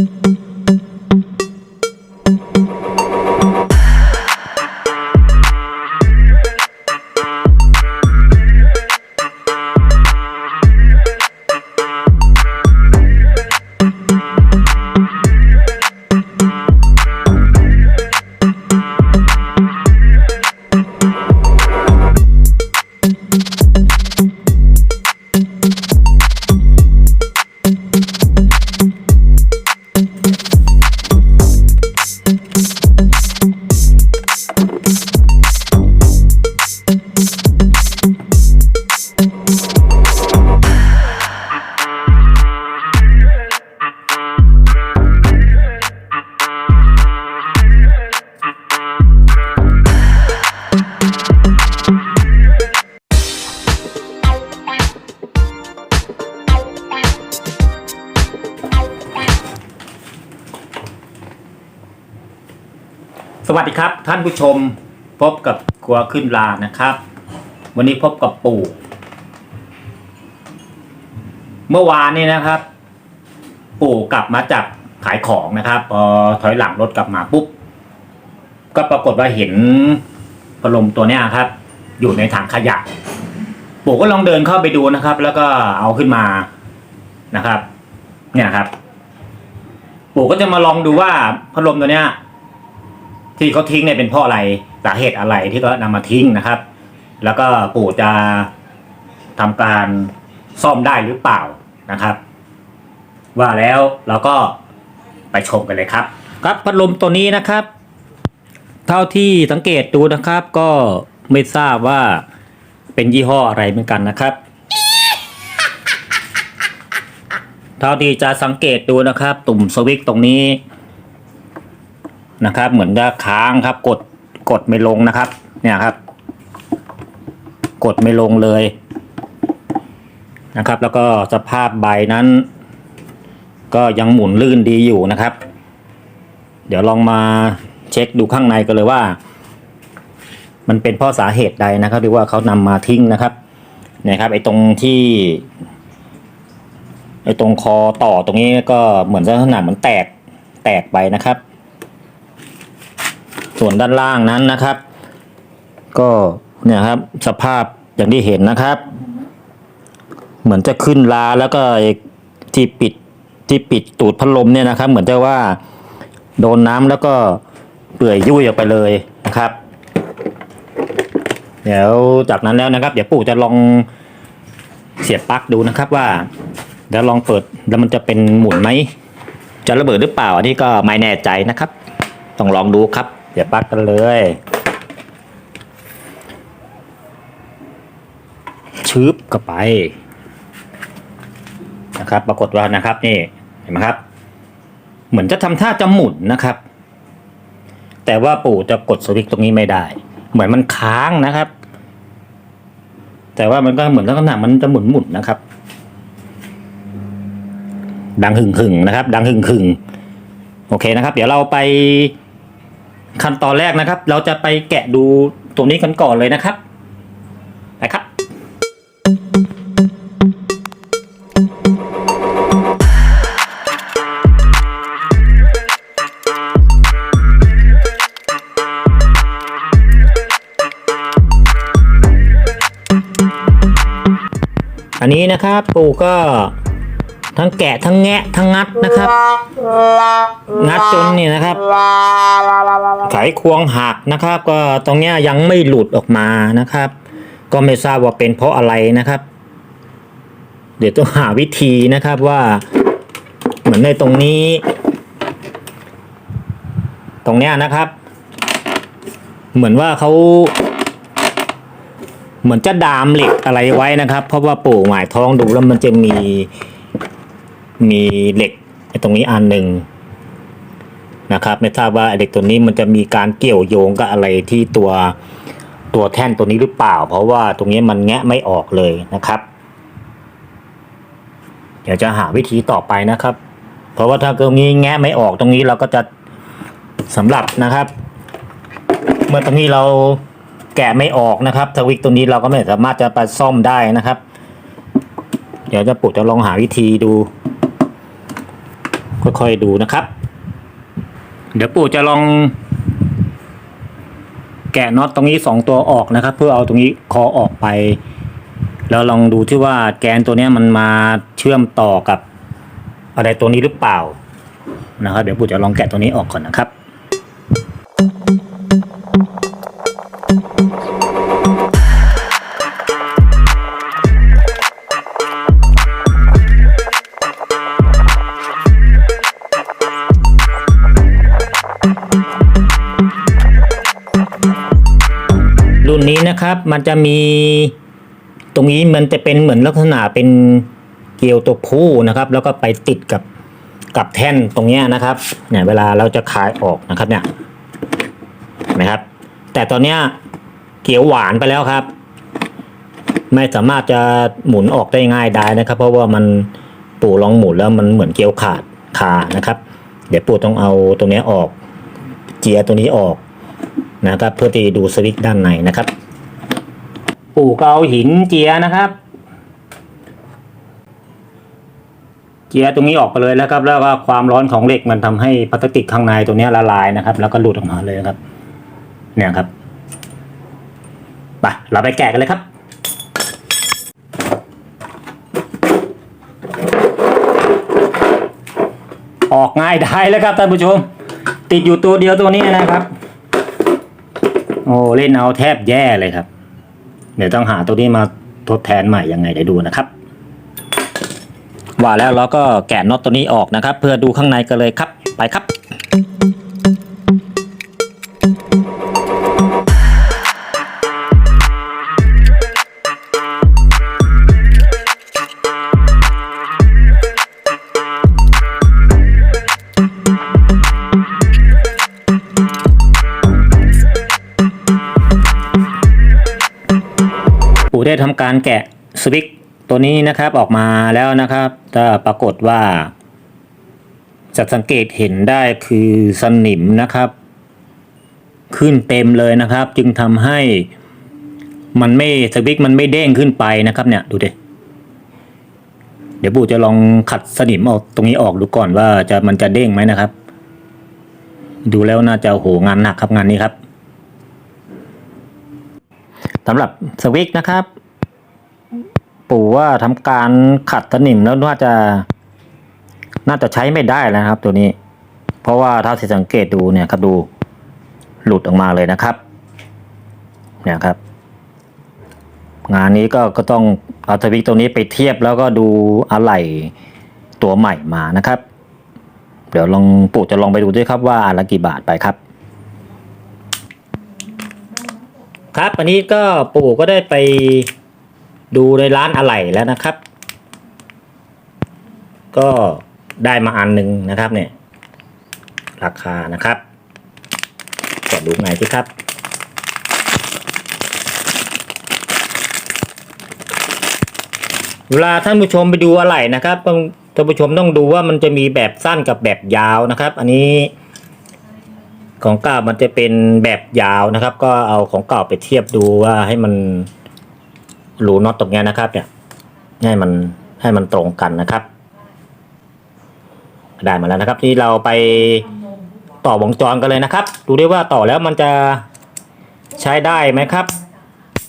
ส วัสดีครับท่านผู้ชมพบกับครัวขึ้นลานะครับ วันนี้พบกับปู่ เมื่อวานนี้นะครับ ปู่กลับมาจากขายของนะครับพอถอยหลังรถกลับมาปุ๊บก็ปรากฏว่าเห็นพัดลมตัวเนี้ยครับ อยู่ในถังขยะ ปู่ก็ลองเดินเข้าไปดูนะครับ แล้วก็เอาขึ้นมานะครับ เนี่ยครับ ปู่ก็จะมาลองดูว่าพัดลมตัวเนี้ย ที่เขาทิ้งเนี่ยเป็นเพราะอะไรสาเหตุอะไรที่เขานำมาทิ้งนะครับ แล้วก็ปู่จะทำการซ่อมได้หรือเปล่านะครับ ว่าแล้วเราก็ไปชมกันเลยครับ ครับพัดลมตัวนี้นะครับ เท่าที่สังเกตดูนะครับ ก็ไม่ทราบว่าเป็นยี่ห้ออะไรเหมือนกันนะครับ เท่าที่จะสังเกตดูนะครับ ตุ่มสวิตตรงนี้ นะครับ เหมือนจะค้างครับ กดกดไม่ลงนะครับ เนี่ยครับ กดไม่ลงเลยนะครับ แล้วก็สภาพใบนั้น ก็ยังหมุนลื่นดีอยู่นะครับ เดี๋ยวลองมาเช็คดูข้างในกันเลยว่า มันเป็นเพราะสาเหตุใดนะครับหรือว่าเขานำมาทิ้งนะครับเนี่ยครับไอ้ตรงที่ไอ้ตรงคอต่อตรงนี้ก็เหมือนลักษณะเหมือนแตกแตกไปนะครับ ส่วนด้านล่างนั้นนะครับ ก็เนี่ยครับสภาพอย่างที่เห็นนะครับ เหมือนจะขึ้นลาแล้วก็ที่ปิดที่ปิดตูดพัดลมเนี่ยนะครับ เหมือนจะว่าโดนน้ำแล้วก็เปื่อยยุ่ยออกไปเลยนะครับ เดี๋ยวจากนั้นแล้วนะครับ เดี๋ยวปู่จะลองเสียบปลั๊กดูนะครับว่าเดี๋ยวลองเปิดแล้วมันจะเป็นหมุนไหมจะระเบิดหรือเปล่าอันนี้ก็ไม่แน่ใจนะครับ ต้องลองดูครับ เดี๋ยวปักกันเลย ชืบเข้าไป นะครับ ปรากฏว่านะครับนี่เห็นไหมครับ เหมือนจะทำท่าจะหมุนนะครับ แต่ว่าปู่จะกดสวิตช์ตรงนี้ไม่ได้ เหมือนมันค้างนะครับ แต่ว่ามันก็เหมือนลักษณะมันจะหมุนหมุนนะครับ ดังหึ่งหึ่งนะครับ ดังหึ่งหึ่งโอเคนะครับ เดี๋ยวเราไป ขั้นตอนแรกนะครับ เราจะไปแกะดูตรงนี้กันก่อนเลยนะครับไปครับ อันนี้นะครับปู่ก็ ทั้งแกะทั้งแงะทั้งงัดนะครับ งัดจนนี่นะครับไขควงหักนะครับ ก็ตรงเนี้ยยังไม่หลุดออกมานะครับ ก็ไม่ทราบว่าเป็นเพราะอะไรนะครับ เดี๋ยวต้องหาวิธีนะครับว่าเหมือนในตรงนี้ ตรงเนี้ยนะครับ เหมือนว่าเขาเหมือนจะดามเหล็กอะไรไว้นะครับ เพราะว่าปู่หมายท้องดูแล้วมันจะมี มีเหล็กไอ้ตรงนี้อันหนึ่งนะครับ ไม่ทราบว่าเด็กตัวนี้มันจะมีการเกี่ยวโยงกับอะไรที่ตัวตัวแท่นตัวนี้หรือเปล่า เพราะว่าตรงนี้มันแงะไม่ออกเลยนะครับ เดี๋ยวจะหาวิธีต่อไปนะครับ เพราะว่าถ้าตรงนี้แงะไม่ออกตรงนี้เราก็จะสำหรับนะครับ เมื่อตรงนี้เราแกะไม่ออกนะครับทวิกตัวนี้เราก็ไม่สามารถจะไปซ่อมได้นะครับ เดี๋ยวจะปุดจะลองหาวิธีดู ค่อยๆดูนะครับ เดี๋ยวปู่จะลองแกะน็อตตรงนี้สองตัวออกนะครับ เพื่อเอาตรงนี้คอออกไป แล้วลองดูที่ว่าแกนตัวนี้มันมาเชื่อมต่อกับอะไรตัวนี้หรือเปล่านะครับ เดี๋ยวปู่จะลองแกะตัวนี้ออกก่อนนะครับ นนี้นะครับ มันจะมีตรงนี้มันจะเป็นเหมือนลักษณะเป็นเกลียวตัวผู้นะครับ แล้วก็ไปติดกับกับแท่นตรงนี้นะครับ เนี่ยเวลาเราจะคายออกนะครับเนี่ยนะครับ แต่ตอนเนี้ยเกลียวหวานไปแล้วครับ ไม่สามารถจะหมุนออกได้ง่ายได้นะครับ เพราะว่ามันปู่ลองหมุนแล้วมันเหมือนเกลียวขาดคานะครับ เดี๋ยวปู่ต้องเอาตรงนี้ออก เจียตัวนี้ออกนะครับ เพื่อที่ดูสวิตช์ด้านในนะครับ ปู่ก็เอาหินเจียนะครับ เจียตรงนี้ออกไปเลยแล้วครับ แล้วก็ความร้อนของเหล็กมันทำให้พลาสติกข้างในตัวนี้ละลายนะครับ แล้วก็หลุดออกมาเลยครับ เนี่ยครับไปเราไปแกะกันเลยครับออกง่ายได้แล้วครับท่านผู้ชม ติดอยู่ตัวเดียวตัวนี้นะครับ โอ้เล่นเอาแทบแย่เลยครับ เดี๋ยวต้องหาตัวนี้มาทดแทนใหม่ยังไงเดี๋ยวดูนะครับ ว่าแล้วเราก็แกะน็อตตัวนี้ออกนะครับ เพื่อดูข้างในกันเลยครับไปครับ ทำการแกะสวิกตัวนี้นะครับออกมาแล้วนะครับจะปรากฏว่า จะสังเกตเห็นได้คือสนิมนะครับ ขึ้นเต็มเลยนะครับ จึงทำให้มันไม่สวิกมันไม่เด้งขึ้นไปนะครับ เนี่ยดูดิเดี๋ยวปู่จะลองขัดสนิมออกตรงนี้ออกดูก่อนว่าจะมันจะเด้งไหมนะครับ ดูแล้วน่าจะโหงานหนักครับงานนี้ครับสำหรับสวิกนะครับ ปู่ว่าทำการขัดสนิมแล้วน่าจะน่าจะใช้ไม่ได้แล้วครับ ตัวนี้ เพราะว่าถ้าสังเกตดูเนี่ยครับดูหลุดออกมาเลยนะครับ เนี่ยครับ งานนี้ก็ก็ต้องเอาสวิกตัวนี้ไปเทียบแล้วก็ดูอะไหล่ตัวใหม่มานะครับ เดี๋ยวลองปู่จะลองไปดูด้วยครับว่าอันละกี่บาทไปครับ ครับอันนี้ก็ปู่ก็ได้ไป ดูในร้านอะไหล่แล้วนะครับ ก็ได้มาอันหนึ่งนะครับเนี่ย ราคานะครับแกะดูไงที่ครับ เวลาท่านผู้ชมไปดูอะไหล่นะครับต้องท่านผู้ชมต้องดูว่ามันจะมีแบบสั้นกับแบบยาวนะครับ อันนี้ของเก่ามันจะเป็นแบบยาวนะครับ ก็เอาของเก่าไปเทียบดูว่าให้มัน รูน็อตตรงเนี้ยนะครับ เนี่ยให้มันให้มันตรงกันนะครับ ได้มาแล้วนะครับ ที่เราไปต่อวงจรกันเลยนะครับ ดูด้วยว่าต่อแล้วมันจะใช้ได้ไหมครับ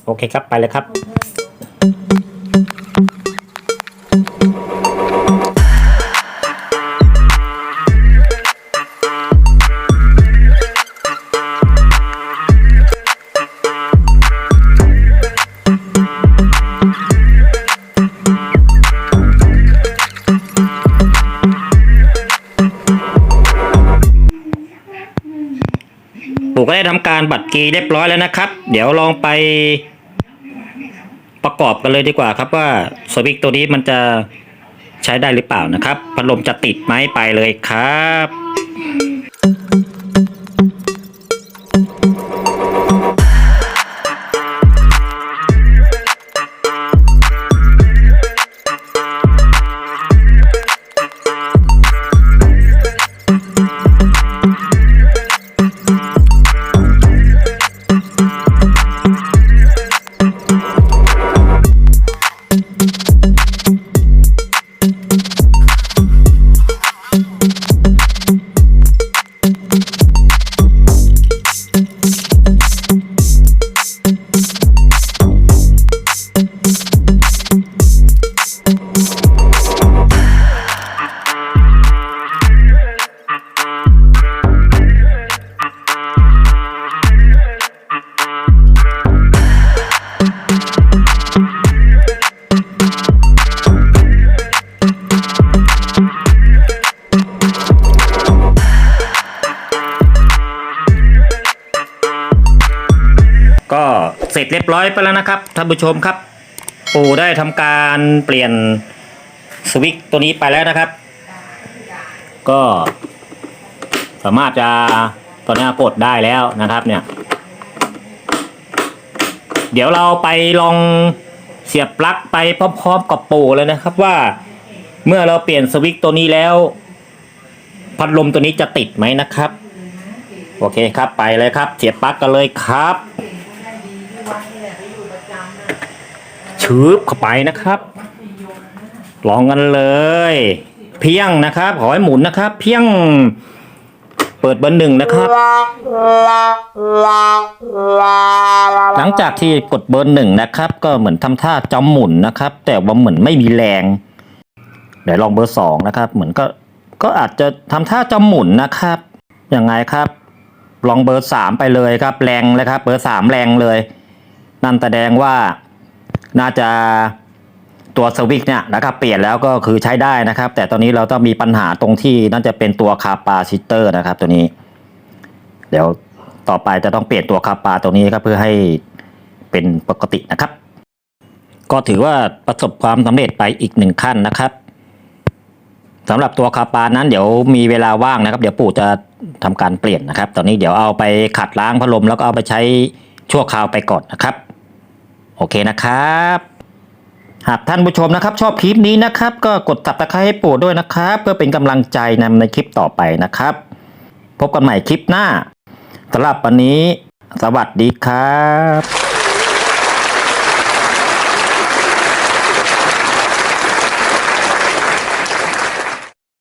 โอเคครับไปเลยครับารบัตรกีเรียบร้อยแล้วนะครับ เดี๋ยวลองไปประกอบกันเลยดีกว่าครับว่าสวิตช์ตัวนี้มันจะใช้ได้หรือเปล่านะครับ พัดลมจะติดไหมไปเลยครับ ก็เสร็จเรียบร้อยไปแล้วนะครับท่านผู้ชมครับ ปู่ได้ทำการเปลี่ยนสวิตตัวนี้ไปแล้วนะครับ ก็ สามารถจะตอนนี้กดได้แล้วนะครับเนี่ย เดี๋ยวเราไปลองเสียบปลั๊กไปพร้อมๆกับปู่เลยนะครับว่าเมื่อเราเปลี่ยนสวิตตัวนี้แล้ว พัดลมตัวนี้จะติดไหมนะครับ โอเคครับไปเลยครับ เสียบปลั๊กกันเลยครับ ชืบเข้าไปนะครับ ลองกันเลย เพียงนะครับ ขอให้หมุนนะครับ เพียง เปิดเบอร์หนึ่งนะครับ หลังจากที่กดเบอร์หนึ่งนะครับ ก็เหมือนทำท่าจอมหมุนนะครับ แต่ว่าเหมือนไม่มีแรงเดี๋ยวลองเบอร์สองนะครับ เหมือนก็ก็อาจจะทำท่าจอมหมุนนะครับยังไงครับ ลองเบอร์สามไปเลยครับ แรงเลยครับ เบอร์สามแรงเลยนั่นแสดงว่า น่าจะตัวสวิตช์เนี่ยนะครับเปลี่ยนแล้วก็คือใช้ได้นะครับ แต่ตอนนี้เราต้องมีปัญหาตรงที่น่าจะเป็นตัวคาปาซิเตอร์นะครับ ตัวนี้ เดี๋ยวต่อไปจะต้องเปลี่ยนตัวคาปาตัวนี้ครับเพื่อให้เป็นปกตินะครับ ก็ถือว่าประสบความสำเร็จไปอีกหนึ่งขั้นนะครับสำหรับตัวคาปานั้นเดี๋ยวมีเวลาว่างนะครับ เดี๋ยวปู่จะทำการเปลี่ยนนะครับ ตอนนี้เดี๋ยวเอาไปขัดล้างพัดลมแล้วก็เอาไปใช้ชั่วคราวไปก่อนนะครับ โอเคนะครับ หากท่านผู้ชมนะครับ ชอบคลิปนี้นะครับ ก็กดตับตะไคร้ให้ปู่ด้วยนะครับ เพื่อเป็นกำลังใจนำในคลิปต่อไปนะครับ พบกันใหม่คลิปหน้าสำหรับวันนี้ สวัสดีครับ